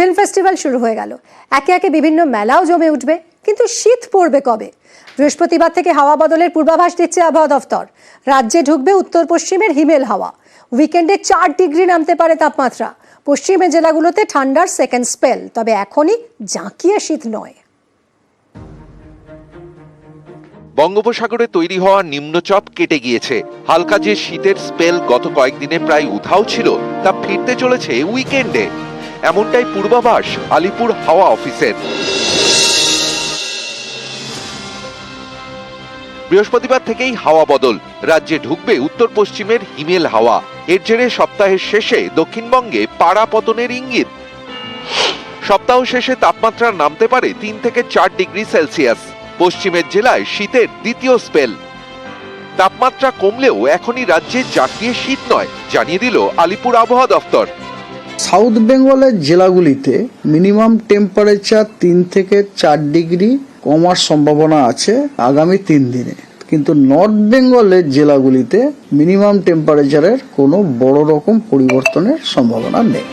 Film festival শুরু হয়ে গেল। একে একে বিভিন্ন মেলাও জমে উঠবে। কিন্তু শীত পড়বে কবে? বৃহস্পতিবার থেকে হাওয়া বদলের পূর্বাভাস দিচ্ছে আবহাওয়া দফতর। রাজ্যে ঢুকবে উত্তর পশ্চিমের হিমেল হাওয়া। উইকেন্ডে চার ডিগ্রি নামতে পারে তাপমাত্রা। পশ্চিমের জেলাগুলোতে ঠান্ডার সেকেন্ড স্পেল তবে এখনই জাঁকিয়ে শীত নয়। বঙ্গোপসাগরে তৈরি হওয়া নিম্নচাপ কেটে গিয়েছে। হালকা যে শীতের স্পেল গত কয়েকদিনে প্রায় উধাও ছিল, তা ফিরতে চলেছে উইকেন্ডে এমনটাই পূর্বাভাস আলিপুর হাওয়া অফিসের। বৃহস্পতিবার থেকেই হাওয়া বদল। রাজ্যে ঢুকবে উত্তর পশ্চিমের হিমেল হাওয়া। এর জেরে সপ্তাহের শেষে দক্ষিণবঙ্গে পাড়া পতনের ইঙ্গিত। সপ্তাহ শেষে তাপমাত্রা নামতে পারে তিন থেকে চার ডিগ্রি সেলসিয়াস। পশ্চিমের জেলায় শীতের দ্বিতীয় স্পেল। তাপমাত্রা কমলেও এখনই রাজ্যে জাতীয় শীত নয়, জানিয়ে দিল আলিপুর আবহাওয়া দফতর। সাউথ বেঙ্গলের জেলাগুলিতে মিনিমাম টেম্পারেচার তিন থেকে চার ডিগ্রি কমার সম্ভাবনা আছে আগামী তিন দিনে। কিন্তু নর্থ বেঙ্গলের জেলাগুলিতে মিনিমাম টেম্পারেচারের কোনো বড় রকম পরিবর্তনের সম্ভাবনা নেই।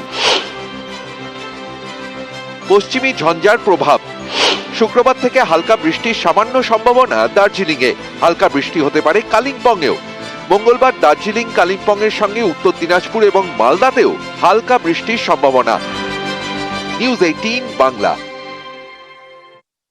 পশ্চিমী ঝঞ্ঝার প্রভাব। শুক্রবার থেকে হালকা বৃষ্টির সামান্য সম্ভাবনা দার্জিলিংয়ে। হালকা বৃষ্টি হতে পারে কালিম্পংয়েও। মঙ্গলবার দার্জিলিং কালিম্পংয়ের সঙ্গে উত্তর দিনাজপুর এবং মালদাতেও হালকা বৃষ্টির সম্ভাবনা। News eighteen Bangla.